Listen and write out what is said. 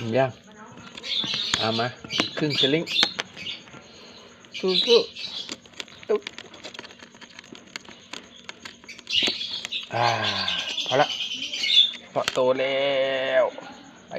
อิ่มยังเอามาครึ่งสลิงสู้สู้ตุ๊บอ่าพอละพอโตแล้วไอ